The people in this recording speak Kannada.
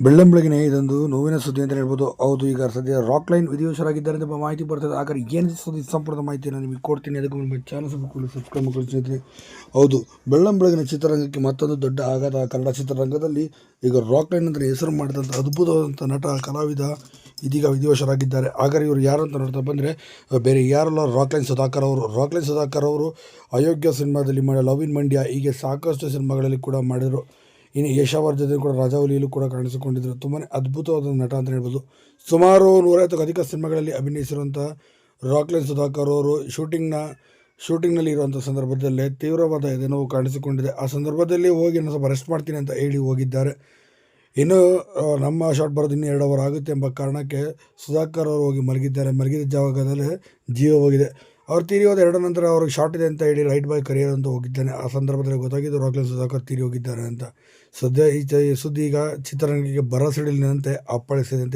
ಬೆಳ್ಳಂಬೆಳಗಿನ ಇದೊಂದು ನೋವಿನ ಸುದ್ದಿ ಅಂತ ಹೇಳ್ಬೋದು. ಹೌದು, ಈಗ ಸದ್ಯ ರಾಕ್ ಲೈನ್ ವಿಧಿವಶರಾಗಿದ್ದಾರೆ ಎಂಬ ಮಾಹಿತಿ ಬರ್ತದೆ. ಹಾಗಾದ್ರೆ ಏನು ಸುದ್ದಿ ಸಂಪೂರ್ಣ ಮಾಹಿತಿಯನ್ನು ನಿಮಗೆ ಕೊಡ್ತೀನಿ, ಅದಕ್ಕೆ ನಿಮ್ಮ ಚಾನಲ್ ಸಬ್ಸ್ಕ್ರೈಬ್ ಮಾಡ್ಕೊಳ್ಳಿ ಹೌದು, ಬೆಳ್ಳಂಬೆಳಗಿನ ಚಿತ್ರರಂಗಕ್ಕೆ ಮತ್ತೊಂದು ದೊಡ್ಡ ಆಘಾತ. ಕನ್ನಡ ಚಿತ್ರರಂಗದಲ್ಲಿ ಈಗ ರಾಕ್ ಲೈನ್ ಅಂದರೆ ಹೆಸರು ಮಾಡಿದಂಥ ಅದ್ಭುತವಾದಂಥ ನಟ, ಕಲಾವಿದ ಇದೀಗ ವಿಧಿವಶರಾಗಿದ್ದಾರೆ ಹಾಗಾದ್ರೆ ಇವರು ಯಾರು ಅಂತ ನೋಡ್ತಾ ಬಂದರೆ, ಬೇರೆ ಯಾರಲ್ಲ ರಾಕ್ಲೈನ್ ಸುಧಾಕರ್ ಅವರು. ರಾಕ್ಲೈನ್ ಸುಧಾಕರ್ ಅವರು ಅಯೋಗ್ಯ ಸಿನಿಮಾದಲ್ಲಿ ಮಾಡಿದ ಲವ್ ಇನ್ ಮಂಡ್ಯ, ಹೀಗೆ ಸಾಕಷ್ಟು ಸಿನಿಮಾಗಳಲ್ಲಿ ಕೂಡ ಮಾಡಿದರು. ಇನ್ನು ಯಶಾವರ್ ಜೊತೆ ಕೂಡ ರಾಜಾವಲಿಯಲ್ಲೂ ಕೂಡ ಕಾಣಿಸಿಕೊಂಡಿದ್ದರು ತುಂಬಾ ಅದ್ಭುತವಾದ ನಟ ಅಂತ ಹೇಳ್ಬೋದು. ಸುಮಾರು ನೂರೈವತ್ತಕ್ಕೂ ಅಧಿಕ ಸಿನಿಮಾಗಳಲ್ಲಿ ಅಭಿನಯಿಸಿರುವಂಥ ರಾಕ್ಲೈನ್ ಸುಧಾಕರ್ ಅವರು ಶೂಟಿಂಗ್ನ, ಶೂಟಿಂಗ್ನಲ್ಲಿ ಇರುವಂಥ ಸಂದರ್ಭದಲ್ಲೇ ತೀವ್ರವಾದ ಎದೆನೋವು ಕಾಣಿಸಿಕೊಂಡಿದೆ. ಆ ಸಂದರ್ಭದಲ್ಲಿ ಹೋಗಿ ನಾನು ಸ್ವಲ್ಪ ರೆಸ್ಟ್ ಮಾಡ್ತೀನಿ ಅಂತ ಹೇಳಿ ಹೋಗಿದ್ದಾರೆ. ಇನ್ನು ನಮ್ಮ ಶಾಟ್ ಬರೋದು ಇನ್ನೂ ಎರಡು ಅವರ್ ಆಗುತ್ತೆ ಎಂಬ ಕಾರಣಕ್ಕೆ ಸುಧಾಕರ್ ಅವರು ಹೋಗಿ ಮಲಗಿದ್ದಾರೆ. ಮಲಗಿದ ಜಾಗದಲ್ಲೇ ಜೀವ ಹೋಗಿದೆ. ಅವ್ರು ತೀರಿ ಹೋದ ಎರಡು ನಂತರ ಅವ್ರಿಗೆ ಶಾರ್ಟ್ ಇದೆ ಅಂತ ಹೇಳಿ ರೈಟ್ ಬಾಯ್ ಕರಿಯರ್ ಅಂತ ಹೋಗಿದ್ದಾನೆ. ಆ ಸಂದರ್ಭದಲ್ಲಿ ಗೊತ್ತಾಗಿದ್ದು ರಾಕ್ಲೈನ್ ಸುಧಾಕರ್ ತೀರಿ ಹೋಗಿದ್ದಾರೆ ಅಂತ. ಸದ್ಯ ಈ ಸುದ್ದಿ ಈಗ ಚಿತ್ರರಂಗಕ್ಕೆ ಬರ ಸಿಡಿಲಿನಂತೆ ಅಪ್ಪಳಿಸಿದೆ ಅಂತ